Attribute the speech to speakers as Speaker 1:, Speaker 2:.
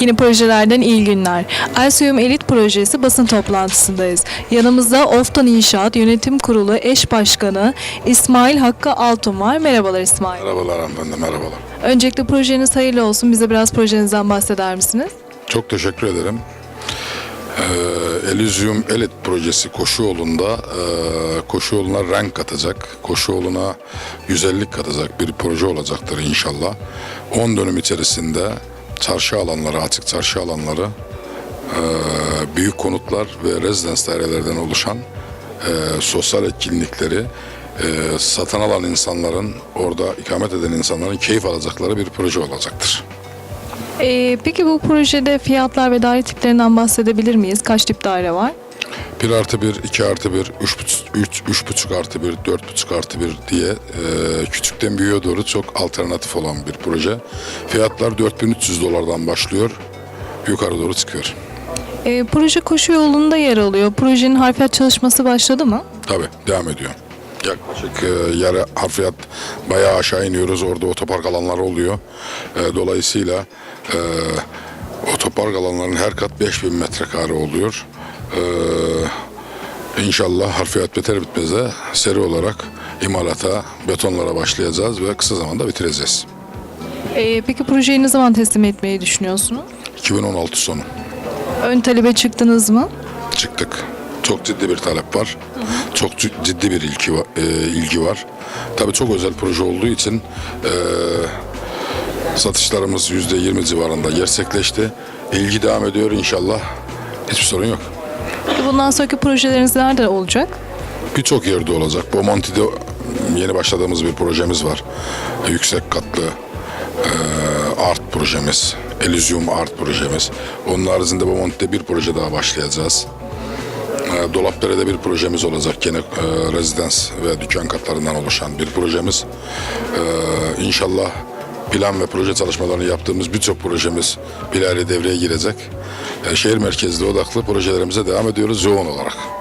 Speaker 1: Yeni projelerden iyi günler. Elsiyum Elit Projesi basın toplantısındayız. Yanımızda Oftan İnşaat Yönetim Kurulu Eş Başkanı İsmail Hakkı Altun var. Merhabalar İsmail.
Speaker 2: Merhabalar hanımefendi, merhabalar.
Speaker 1: Öncelikle projeniz hayırlı olsun. Bize biraz projenizden bahseder misiniz?
Speaker 2: Çok teşekkür ederim. Ee, Elysium Elit projesi koşu yolunda e, koşu yoluna renk katacak, koşu yoluna güzellik katacak bir proje olacaktır inşallah. 10 dönüm içerisinde çarşı alanları, açık çarşı alanları, e, büyük konutlar ve rezidans dairelerden oluşan e, sosyal etkinlikleri e, satın alan insanların, orada ikamet eden insanların keyif alacakları bir proje olacaktır.
Speaker 1: Ee, peki bu projede fiyatlar ve daire tiplerinden bahsedebilir miyiz? Kaç tip daire var?
Speaker 2: 1 artı 1, 2 artı 1, 3, 3, 3,5 artı 1, 4,5 artı 1 diye e, küçükten büyüğe doğru çok alternatif olan bir proje. Fiyatlar 4300 dolardan başlıyor, yukarı doğru çıkıyor.
Speaker 1: Ee, proje koşu yolunda yer alıyor. Projenin harfiyat çalışması başladı mı?
Speaker 2: Tabii devam ediyor. Yaklaşık e, yarı harfiyat bayağı aşağı iniyoruz. Orada otopark alanları oluyor. E, dolayısıyla e, otopark alanlarının her kat 5000 metrekare oluyor. E, inşallah harfiyat biter bitmez de seri olarak imalata, betonlara başlayacağız ve kısa zamanda bitireceğiz.
Speaker 1: Ee, peki projeyi ne zaman teslim etmeyi düşünüyorsunuz?
Speaker 2: 2016 sonu
Speaker 1: Ön talebe çıktınız mı?
Speaker 2: çıktık. Çok ciddi bir talep var. Çok ciddi bir ilgi var. e, ilgi var. Tabii çok özel proje olduğu için e, satışlarımız yüzde 20 civarında gerçekleşti. İlgi devam ediyor inşallah. Hiçbir sorun yok.
Speaker 1: Bundan sonraki projeleriniz nerede olacak?
Speaker 2: Birçok yerde olacak. Bomonti'de yeni başladığımız bir projemiz var. Yüksek katlı e, art projemiz. Elysium art projemiz. Onun haricinde Bomonti'de bir proje daha başlayacağız. E, Dolapdere'de bir projemiz olacak. Yine e, rezidans ve dükkan katlarından oluşan bir projemiz. E, İnşallah plan ve proje çalışmalarını yaptığımız birçok projemiz ileride devreye girecek. E, şehir merkezli odaklı projelerimize devam ediyoruz yoğun olarak.